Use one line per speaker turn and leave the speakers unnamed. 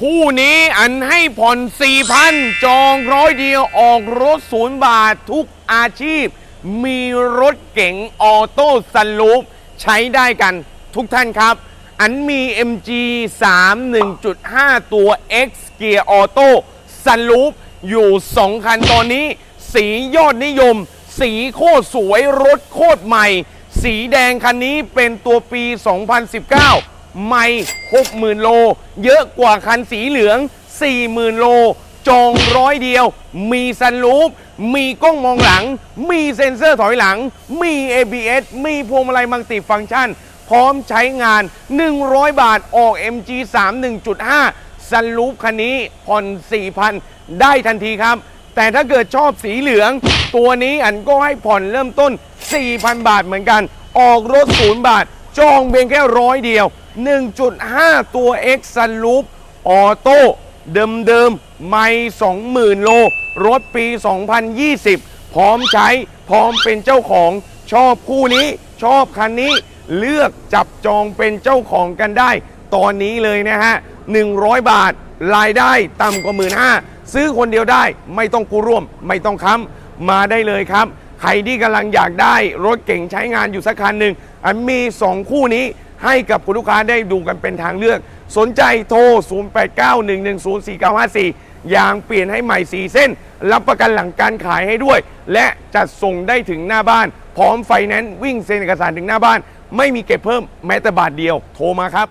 คู่นี้อันให้ผ่อน 4,000 จองร้อยเดียวออกรถศูนย์บาททุกอาชีพ มีรถเก๋งออโต้สลูปใช้ได้กันทุกท่านครับ อันมี MG 3 1.5 ตัว X Gear Auto สลูปอยู่ 2 คันตอนนี้ สียอดนิยม สีโคตรสวยรถโคตรใหม่ สีแดงคันนี้เป็นตัวปี 2019 ไม่60,000 โล เยอะกว่าคันสีเหลือง 40,000 โล จองร้อยเดียว มีซันรูป มีกล้องมองหลัง มีเซ็นเซอร์ถอยหลัง มี ABS มีพวงมาลัยมัลติฟังก์ชัน พร้อมใช้งาน 100 บาทออก MG 3 1.5ซันรูปคันนี้ผ่อน 4,000 ได้ทันทีครับ แต่ถ้าเกิดชอบสีเหลือง ตัวนี้อันก็ให้ผ่อนเริ่มต้น 4,000 บาทเหมือนกัน ออกรถศูนย์บาท จองเพียงแค่ร้อยเดียว 1.5 ตัว X Sunroof ออโต้เดิมๆไม่20,000 โล รถปี 2020 พร้อมใช้พร้อมเป็นเจ้าของชอบคู่นี้ ชอบคันนี้เลือกจับจองเป็นเจ้าของกันได้ ตอนนี้เลยนะฮะ 100 บาทรายได้ต่ำกว่า 1 5ื่นซื้อคนเดียวได้ไม่ต้องกู้ร่วมไม่ต้องค้ำมาได้เลยครับ ใครที่กำลังอยากได้รถเก่งใช้งานอยู่สักคันหนึ่งอันมี 2 คู่นี้ให้กับคุณลูกค้าได้ดูกันเป็นทางเลือก สนใจโทร 0891104954 ยางเปลี่ยนให้ใหม่ 4 เส้น รับประกันหลังการขายให้ด้วย และจัดส่งได้ถึงหน้าบ้าน พร้อมไฟแนนซ์วิ่งเซ็นเอกสารถึงหน้าบ้าน ไม่มีเก็บเพิ่มแม้แต่บาทเดียว โทรมาครับ